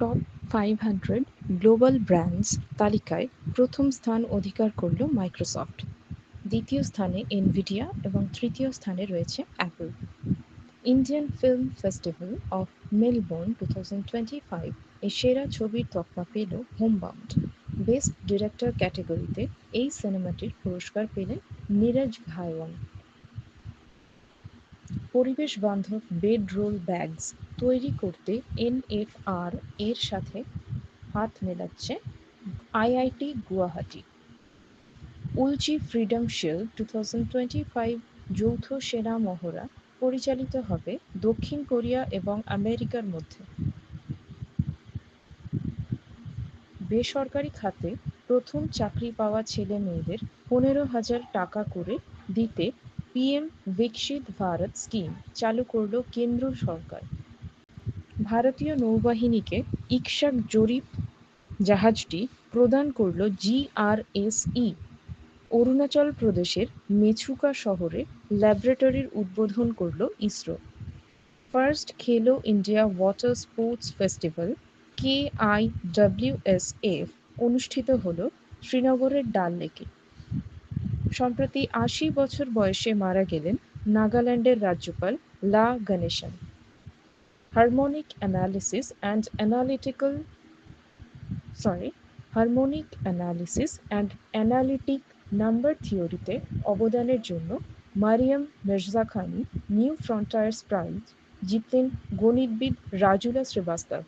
Top five hundred global brands তালিকায় প্রথম স্থান অধিকার করল মাইক্রোসফট দ্বিতীয় স্থানে এনভিডিয়া এবং তৃতীয় স্থানে রয়েছে Apple Indian film festival of Melbourne two thousand twenty five এ সেরা ছবির তকমা পেল হোমবাউন্ড বেস্ট ডিরেক্টর ক্যাটাগরিতে এই সিনেমাটির পুরস্কার পেলেন নীরজ ঘায়ওয়ান পরিবেশ বান্ধব বেড রোল ব্যাগস তৈরি করতে এনএফআর এর সাথে হাত মেলাচ্ছে IIT Guwahati. Ulchi Freedom Shield two thousand twenty five যৌথ সেনা মহড়া পরিচালিত হবে দক্ষিণ কোরিয়া এবং আমেরিকার মধ্যে। বেসরকারি খাতে প্রথম চাকরি পাওয়া ছেলে মেয়েদের পনেরো হাজার টাকা করে দিতে পিএম বিকশিত ভারত স্কিম চালু করল কেন্দ্র সরকার। ভারতীয় নৌবাহিনীকে ইকসাক জরিপ জাহাজটি প্রদান করল জিআরএসই অরুণাচল প্রদেশের মেছুকা শহরে ল্যাবরেটরির উদ্বোধন করল ISRO. First Khelo India water sports festival, K I WSF অনুষ্ঠিত হল শ্রীনগরের ডাল লেকে। সম্প্রতি আশি বছর বয়সে মারা গেলেন নাগাল্যান্ডের রাজ্যপাল La Ganesan. Harmonic analysis and analytical, sorry, harmonic analysis and analytic number থিওরিতে অবদানের জন্য Maryam Mirzakhani New Frontiers Prize জিতলেন গণিতবিদ রাজুলা শ্রীবাস্তব।